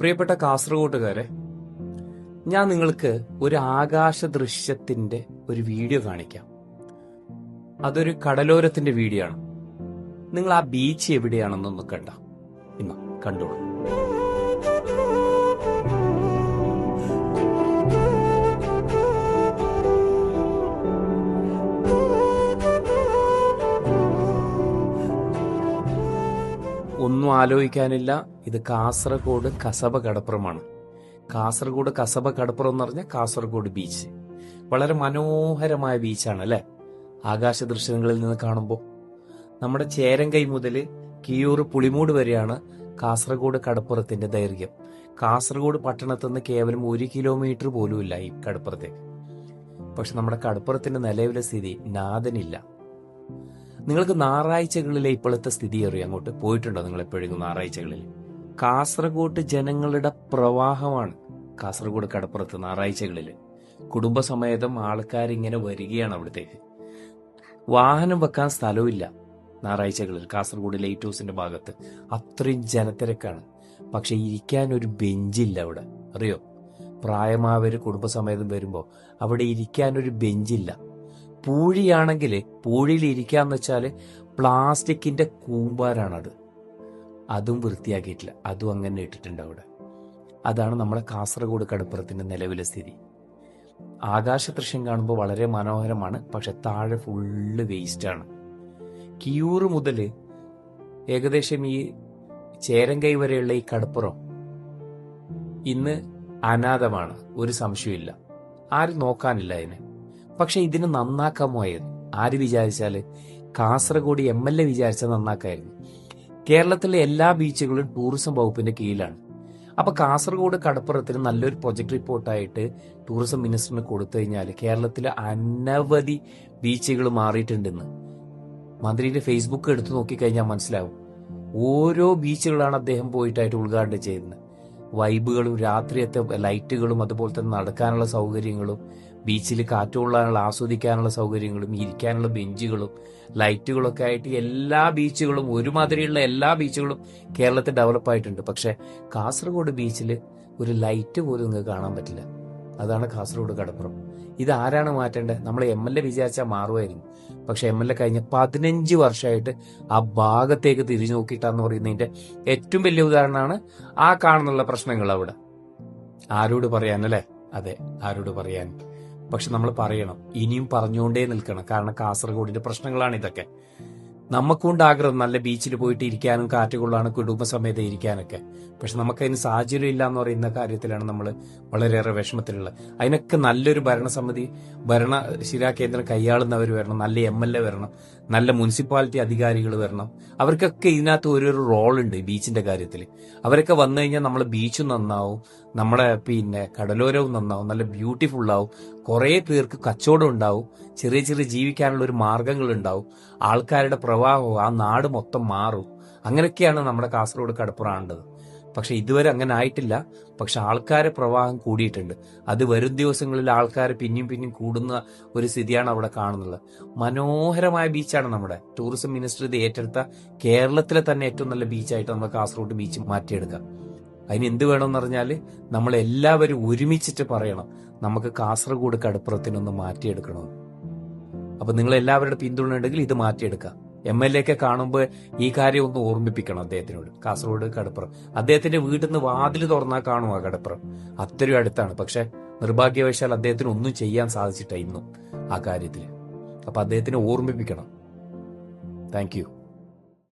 പ്രിയപ്പെട്ട കാസർഗോട്ടുകാരെ ഞാൻ നിങ്ങൾക്ക് ഒരു ആകാശ ദൃശ്യത്തിന്റെ ഒരു വീഡിയോ കാണിക്കാം. അതൊരു കടലോരത്തിന്റെ വീഡിയോ ആണ്. നിങ്ങൾ ആ ബീച്ച് എവിടെയാണെന്നൊന്ന് കണ്ട. ഇന്ന് കണ്ടോളൂ. ഒന്നും ആലോചിക്കാനില്ല. ഇത് കാസർഗോഡ് കസബ കടപ്പുറമാണ് കാസർഗോഡ് കസബ കടപ്പുറം എന്ന് പറഞ്ഞാൽ കാസർഗോഡ് ബീച്ച് വളരെ മനോഹരമായ ബീച്ചാണ് അല്ലെ? ആകാശ ദൃശ്യങ്ങളിൽ നിന്ന് കാണുമ്പോൾ. നമ്മുടെ ചേരങ്കൈ മുതൽ കിയൂർ പുളിമൂട് വരെയാണ് കാസർഗോഡ് കടപ്പുറത്തിന്റെ ദൈർഘ്യം. കാസർഗോഡ് പട്ടണത്തിൽ നിന്ന് കേവലം ഒരു കിലോമീറ്റർ പോലുമില്ല ഈ കടപ്പുറത്തേക്ക്. പക്ഷെ നമ്മുടെ കടപ്പുറത്തിന്റെ നിലവിലെ സ്ഥിതി നാദനില്ല നിങ്ങൾക്ക് ഞായറാഴ്ചകളിലെ ഇപ്പോഴത്തെ സ്ഥിതി അറിയാം? അങ്ങോട്ട് പോയിട്ടുണ്ടോ നിങ്ങൾ എപ്പോഴെങ്കിലും ഞായറാഴ്ചകളിൽ? കാസർഗോഡ് ജനങ്ങളുടെ പ്രവാഹമാണ്. കാസർഗോഡ് കടപ്പുറത്ത് ഞായറാഴ്ചകളിൽ. കുടുംബസമേതം ആൾക്കാരിങ്ങനെ വരികയാണ് അവിടത്തേക്ക്. വാഹനം വെക്കാൻ സ്ഥലവുമില്ല ഞായറാഴ്ചകളിൽ. കാസർഗോഡ് ലൈറ്റ് ഹൗസിന്റെ ഭാഗത്ത്. അത്രയും ജനത്തിരക്കാണ്. പക്ഷെ ഇരിക്കാൻ ഒരു ബെഞ്ചില്ല അവിടെ. അറിയോ? പ്രായമായവര് കുടുംബസമേതം വരുമ്പോൾ അവിടെ ഇരിക്കാൻ ഒരു ബെഞ്ചില്ല. പൂഴിയാണെങ്കിൽ പൂഴിയിൽ ഇരിക്കാന്ന് വെച്ചാൽ പ്ലാസ്റ്റിക്കിന്റെ കൂമ്പാരാണത്. അതും വൃത്തിയാക്കിയിട്ടില്ല. അതും അങ്ങനെ ഇട്ടിട്ടുണ്ട് അവിടെ. അതാണ് നമ്മുടെ കാസർഗോഡ് കടപ്പുറത്തിന്റെ നിലവിലെ സ്ഥിതി. ആകാശ ദൃശ്യം കാണുമ്പോൾ വളരെ മനോഹരമാണ് പക്ഷെ താഴെ ഫുള്ള് വേസ്റ്റാണ്. കിയൂർ മുതൽ ഏകദേശം ഈ ചേരങ്കൈ വരെയുള്ള ഈ കടപ്പുറം ഇന്ന് അനാഥമാണ്. ഒരു സംശയമില്ല ആരും നോക്കാനില്ല അതിന്. പക്ഷെ ഇതിന് നന്നാക്കാമോയായിരുന്നു ആര് വിചാരിച്ചാൽ? കാസർഗോഡ് എം എൽ എ വിചാരിച്ച നന്നാക്കായിരുന്നു. കേരളത്തിലെ എല്ലാ ബീച്ചുകളും ടൂറിസം വകുപ്പിന്റെ കീഴിലാണ്. അപ്പൊ കാസർഗോഡ് കടപ്പുറത്തിന് നല്ലൊരു പ്രൊജക്ട് റിപ്പോർട്ടായിട്ട് ടൂറിസം മിനിസ്റ്ററിന് കൊടുത്തു കഴിഞ്ഞാൽ കേരളത്തിലെ അനവധി ബീച്ചുകൾ മാറിയിട്ടുണ്ടെന്ന്. മന്ത്രിയുടെ ഫേസ്ബുക്ക് എടുത്തു നോക്കിക്കഴിഞ്ഞാൽ മനസ്സിലാവും. ഓരോ ബീച്ചുകളാണ് അദ്ദേഹം പോയിട്ടായിട്ട് ഉദ്ഘാടനം ചെയ്യുന്നത് വൈബുകളും രാത്രിയത്തെ ലൈറ്റുകളും അതുപോലെ തന്നെ നടക്കാനുള്ള സൗകര്യങ്ങളും ബീച്ചിൽ കാറ്റുകൊള്ളാനുള്ള ആസ്വദിക്കാനുള്ള സൗകര്യങ്ങളും ഇരിക്കാനുള്ള ബെഞ്ചുകളും ലൈറ്റുകളൊക്കെ ആയിട്ട് എല്ലാ ബീച്ചുകളും ഒരുമാതിരിയുള്ള എല്ലാ ബീച്ചുകളും കേരളത്തിൽ ഡെവലപ്പ് ആയിട്ടുണ്ട്. പക്ഷെ കാസർഗോഡ് ബീച്ചിൽ ഒരു ലൈറ്റ് പോലും നിങ്ങൾക്ക് കാണാൻ പറ്റില്ല. അതാണ് കാസർഗോഡ് കടപ്പുറം. ഇത് ആരാണ് മാറ്റേണ്ടത്? നമ്മൾ എം എൽ എ വിചാരിച്ചാൽ മാറുമായിരുന്നു പക്ഷെ എം എൽ എ കഴിഞ്ഞ പതിനഞ്ച് വർഷമായിട്ട് ആ ഭാഗത്തേക്ക് തിരിഞ്ഞു നോക്കിയിട്ടാന്ന് പറയുന്നതിന്റെ ഏറ്റവും വലിയ ഉദാഹരണമാണ് ആ കാണുന്നുള്ള പ്രശ്നങ്ങൾ അവിടെ ആരോട് പറയാനല്ലേ? അതെ ആരോട് പറയാൻ? പക്ഷെ നമ്മൾ പറയണം. ഇനിയും പറഞ്ഞുകൊണ്ടേ നിൽക്കണം. കാരണം കാസർഗോഡിന്റെ പ്രശ്നങ്ങളാണ് ഇതൊക്കെ. നമുക്കുണ്ട് ആഗ്രഹം നല്ല ബീച്ചിൽ പോയിട്ട് ഇരിക്കാനും കാറ്റ് കൊള്ളാനും കുടുംബസമേതം ഇരിക്കാനൊക്കെ. പക്ഷെ നമുക്കതിന് സാഹചര്യം ഇല്ല എന്ന് പറയുന്ന കാര്യത്തിലാണ് നമ്മൾ വളരെയേറെ വിഷമത്തിലുള്ളത്. അതിനൊക്കെ നല്ലൊരു ഭരണസമിതി ഭരണ ശിരാകേന്ദ്രം കൈയാളുന്നവർ വരണം നല്ല എം എൽ എ വരണം നല്ല മുനിസിപ്പാലിറ്റി അധികാരികൾ വരണം. അവർക്കൊക്കെ ഇതിനകത്ത് ഓരോരോ റോളുണ്ട് ബീച്ചിന്റെ കാര്യത്തിൽ അവരൊക്കെ വന്നു കഴിഞ്ഞാൽ നമ്മൾ ബീച്ച് നന്നാവും നമ്മുടെ പിന്നെ കടലോരവും നന്നാവും നല്ല ബ്യൂട്ടിഫുൾ ആവും കുറേ പേർക്ക് കച്ചവടം ഉണ്ടാവും ചെറിയ ചെറിയ ജീവിക്കാനുള്ള ഒരു മാർഗങ്ങൾ ഉണ്ടാവും ആൾക്കാരുടെ പ്രവാഹവും ആ നാട് മൊത്തം മാറും. അങ്ങനെയൊക്കെയാണ് നമ്മുടെ കാസർഗോഡ് കടപ്പുറാണ്ടത്. പക്ഷെ ഇതുവരെ അങ്ങനെ ആയിട്ടില്ല. പക്ഷെ ആൾക്കാരെ പ്രവാഹം കൂടിയിട്ടുണ്ട്. അത് വരും ദിവസങ്ങളിൽ ആൾക്കാർ പിന്നെയും പിന്നെയും കൂടുന്ന ഒരു സ്ഥിതിയാണ് അവിടെ കാണുന്നത്. മനോഹരമായ ബീച്ചാണ് നമ്മുടെ. ടൂറിസം മിനിസ്റ്റർ ഇത് ഏറ്റെടുത്ത കേരളത്തിലെ തന്നെ ഏറ്റവും നല്ല ബീച്ചായിട്ട് നമ്മൾ കാസർഗോഡ് ബീച്ച് മാറ്റിയെടുക്കാം. അതിന് എന്ത് വേണമെന്ന് പറഞ്ഞാൽ നമ്മൾ എല്ലാവരും ഒരുമിച്ചിട്ട് പറയണം. നമുക്ക് കാസർഗോഡ് കടപ്പുറത്തിനൊന്ന് മാറ്റിയെടുക്കണം? അപ്പൊ നിങ്ങൾ എല്ലാവരുടെ പിന്തുണ ഉണ്ടെങ്കിൽ ഇത് മാറ്റിയെടുക്കാം. എം എൽ എ ഒക്കെ കാണുമ്പോൾ ഈ കാര്യം ഒന്ന് ഓർമ്മിപ്പിക്കണം അദ്ദേഹത്തിനോട്. കാസർഗോഡ് കടപ്പുറം. അദ്ദേഹത്തിന്റെ വീട്ടിൽ നിന്ന് വാതിൽ തുറന്നാൽ കാണും ആ കടപ്പുറം. അത്രയും അടുത്താണ്. പക്ഷെ നിർഭാഗ്യവശാൽ അദ്ദേഹത്തിന് ഒന്നും ചെയ്യാൻ സാധിച്ചിട്ടില്ല ഇന്നും ആ കാര്യത്തിൽ അപ്പൊ അദ്ദേഹത്തിനെ ഓർമ്മിപ്പിക്കണം. താങ്ക്